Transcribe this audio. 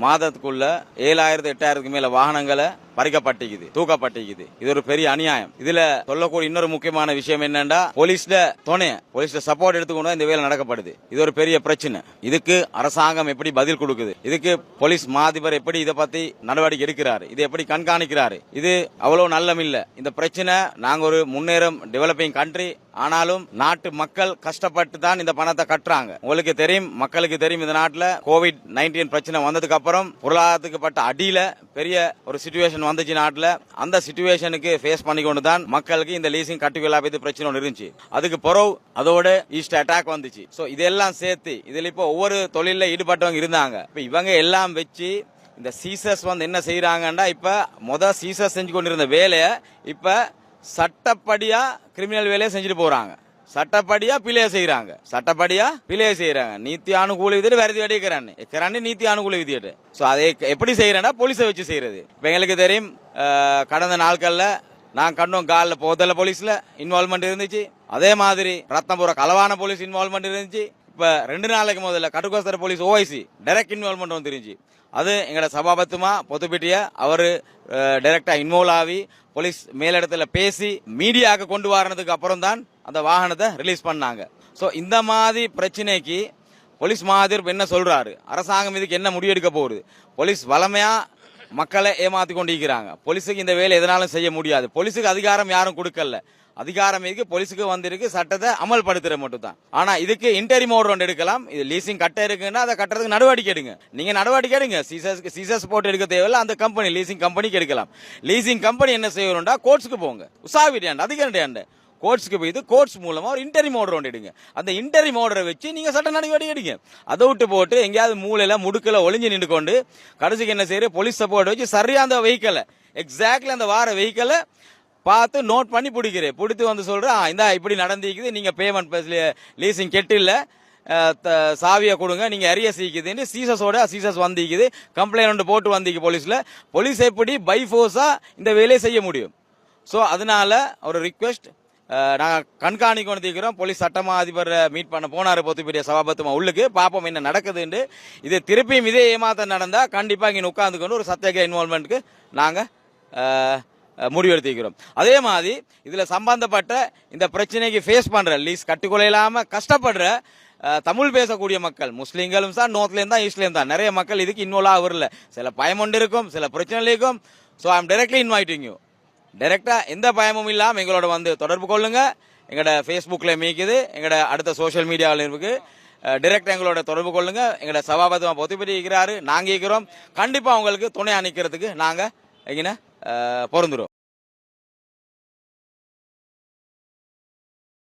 மாதத்துக்குள்ள ஏழாயிரத்து எட்டாயிரத்துக்கு மேல வாகனங்களை பறிக்கப்பட்டிருக்குது தூக்கப்பட்டிருக்குது. இது ஒரு பெரிய அநியாயம். இதுல சொல்லக்கூடிய இன்னொரு முக்கியமான விஷயம் என்னன்னா போலீஸ்ல துணை போலீஸ்ல சப்போர்ட் எடுத்துக்கொண்டு இந்த வேலை நடக்கப்படுது. இது ஒரு பெரிய பிரச்சனை. இதுக்கு அரசாங்கம் எப்படி பதில் கொடுக்குது? இதுக்கு போலீஸ் மாதிபர் எப்படி இதை பத்தி நடவடிக்கை எடுக்கிறாரு? இது எப்படி கண்காணிக்கிறாரு? இது அவ்வளவு நல்லம் இல்ல. இந்த பிரச்சனை நாங்க ஒரு முன்னேறும் டெவலப்பிங் கண்ட்ரி ஆனாலும் நாட்டு மக்கள் கஷ்டப்பட்டு தான் இந்த பணத்தை கட்டுறாங்க. உங்களுக்கு தெரியும் மக்களுக்கு தெரியும் இந்த நாட்டில் கோவிட் நைன்டீன் பிரச்சனை வந்ததுக்கு அப்புறம் பொருளாதாரத்துக்கு பட்ட அடியில பெரிய ஒரு சுச்சுவேஷன் வந்துச்சு நாட்டில் அந்த சுச்சுவேஷனுக்கு ஃபேஸ் பண்ணிக்கொண்டு தான் மக்களுக்கு இந்த லீசிங் கட்டு விழாபத்து பிரச்சனை ஒன்று இருந்துச்சு. அதுக்கு பிறகு அதோட ஈஸ்ட் அட்டாக் வந்துச்சு. ஸோ இதெல்லாம் சேர்த்து இதில் இப்போ ஒவ்வொரு தொழிலில் ஈடுபட்டவங்க இருந்தாங்க. இப்போ இவங்க எல்லாம் வச்சு இந்த சீசர்ஸ் வந்து என்ன செய்கிறாங்கன்னா இப்போ மொதல் சீசஸ் செஞ்சு கொண்டிருந்த வேலையை இப்போ சட்டப்படியாக கிரிமினல் வேலையை செஞ்சுட்டு போகிறாங்க சட்டப்படியா பிழைய செய்யறாங்க சட்டப்படியா பிழைய செய்யறாங்க நீத்தி அனுகூல விதிட்டு வரதி எது எக்கிறான்னு நீத்தி அனுகூல விதிட்டு சோ அதை எப்படி செய்யறேன்னா போலீஸை வச்சு செய்யறது இப்போ எங்களுக்கு தெரியும் கடந்த நாட்கள்ல நான் கண்ணும் காலில் போதல போலீஸ்ல இன்வால்மெண்ட் இருந்துச்சு. அதே மாதிரி ரத்னபுர களவான போலீஸ் இன்வால்மெண்ட் இருந்துச்சு. இப்ப ரெண்டு நாளைக்கு முதல்ல கடுக்கோசர போலீஸ் ஓஐசி டைரக்ட் இன்வால்மெண்ட் வந்துருந்துச்சு. அது எங்களோட சபாபத்துமா பொத்துப்பிட்டிய அவர் டைரக்டா இன்வால்வ் ஆகி போலீஸ் மேலிடத்துல பேசி மீடியாவுக்கு கொண்டு வரதுக்கு அப்புறம் தான் அந்த வாகனத்தை ரிலீஸ் பண்ணாங்க. ஸோ இந்த மாதிரி பிரச்சனைக்கு போலீஸ் மாதிரி என்ன சொல்றாரு? அரசாங்கம் இதுக்கு என்ன முடிவெடுக்க போகுது? போலீஸ் வளமையா மக்களை ஏமாத்தி கொண்டிருக்கிறாங்க. போலீஸுக்கு இந்த வேலை எதனாலும் செய்ய முடியாது. போலீஸுக்கு அதிகாரம் யாரும் கொடுக்கல. அதிகாரம் இருக்கு போலீஸுக்கு வந்திருக்கு. சட்டத்தை அமல்படுத்துற மட்டும் தான் ஆனா இதுக்கு இன்டரிம் ஆர்டர் ஒன்று எடுக்கலாம். இது லீசிங் கட்ட இருக்குன்னா அதை கட்டுறதுக்கு நடவடிக்கை எடுங்க. நீங்க நடவடிக்கை எடுங்க. சீசஸ் சீசஸ் போட்டு எடுக்க தேவையில்ல. அந்த கம்பெனி லீசிங் கம்பெனிக்கு எடுக்கலாம். லீசிங் கம்பெனி என்ன செய்யணும்டா? கோர்ட்ஸுக்கு போங்க. உசாவிடியாண்ட அதிகாரியாண்ட கோர்ட்ஸுக்கு போய் கோர்ட்ஸ் மூலமாக ஒரு இன்டரிம் ஆர்டர் ஒன்று எடுங்க. அந்த இன்டரிம் ஆர்டரை வச்சு நீங்கள் சட்ட நடவடிக்கை எடுங்க. அதை விட்டு போட்டு எங்கேயாவது மூலையில முடுக்கில் ஒளிஞ்சு நின்று கொண்டு கடைசிக்கு என்ன செய்யற போலீஸ் சப்போர்ட் வச்சு சரியாக அந்த வெஹிக்கலை எக்ஸாக்ட்லி அந்த வார வெஹிக்கலை பார்த்து நோட் பண்ணி பிடிக்கிறேன். பிடித்து வந்து சொல்கிறேன் "ஆ, இந்தா இப்படி நடந்திருக்குது. நீங்கள் பேமெண்ட் லீசிங் கெட்டில்ல த- சாவியை கொடுங்க. நீங்கள் அரிய சீக்குதுன்னு சீசஸோட சீசஸ் வந்திக்குது கம்ப்ளைண்ட் ஒன்று போட்டு வந்திக்கு போலீஸில் போலீஸ் எப்படி பை ஃபோர்ஸாக இந்த வேலையை செய்ய முடியும்? ஸோ அதனால ஒரு ரிக்வெஸ்ட் நாங்கள் கண்காணிக்க தீக்கிறோம் போலீஸ் சட்டமா அதிபர் மீட் பண்ண போனாரு பெரிய சபாபத்துமா உள்ளுக்கு. பாப்போம் என்ன நடக்குதுன்னு இது திருப்பியும் இதே ஏமாத்தம் நடந்தால் கண்டிப்பாக இங்கே உட்காந்துக்கொண்டு ஒரு சத்தியாக இன்வால்மெண்ட்டுக்கு நாங்கள் முடிவெடுத்திக்கிறோம் முடிவெடுத்திருக்கிறோம். அதே மாதிரி இதில் சம்பந்தப்பட்ட இந்த பிரச்சனைக்கு ஃபேஸ் பண்ணுற லீஸ் கட்டுக்கொலை கஷ்டப்படுற தமிழ் பேசக்கூடிய மக்கள் முஸ்லீம்களும் தான் நோர்த்லேயும் தான் ஈஸ்ட்லேயும் தான். நிறைய மக்கள் இதுக்கு இன்வால்வ் வரல சில பயம் ஒன்று இருக்கும் சில பிரச்சனை இருக்கும். So I'm directly inviting you டைரக்டா எந்த பயமும் இல்லாம எங்களோட வந்து தொடர்பு கொள்ளுங்க. எங்களோட ஃபேஸ்புக்கில் மீக்குது எங்களோட அடுத்த சோஷியல் மீடியாவில் இருக்கு. டைரக்டா எங்களோட தொடர்பு கொள்ளுங்க. எங்களோட சபாபதமா பொத்துப்படி இருக்கிறாரு. நாங்க இருக்கிறோம். கண்டிப்பா உங்களுக்கு துணை அணிக்கிறதுக்கு நாங்க எங்கின பொருந்துரும்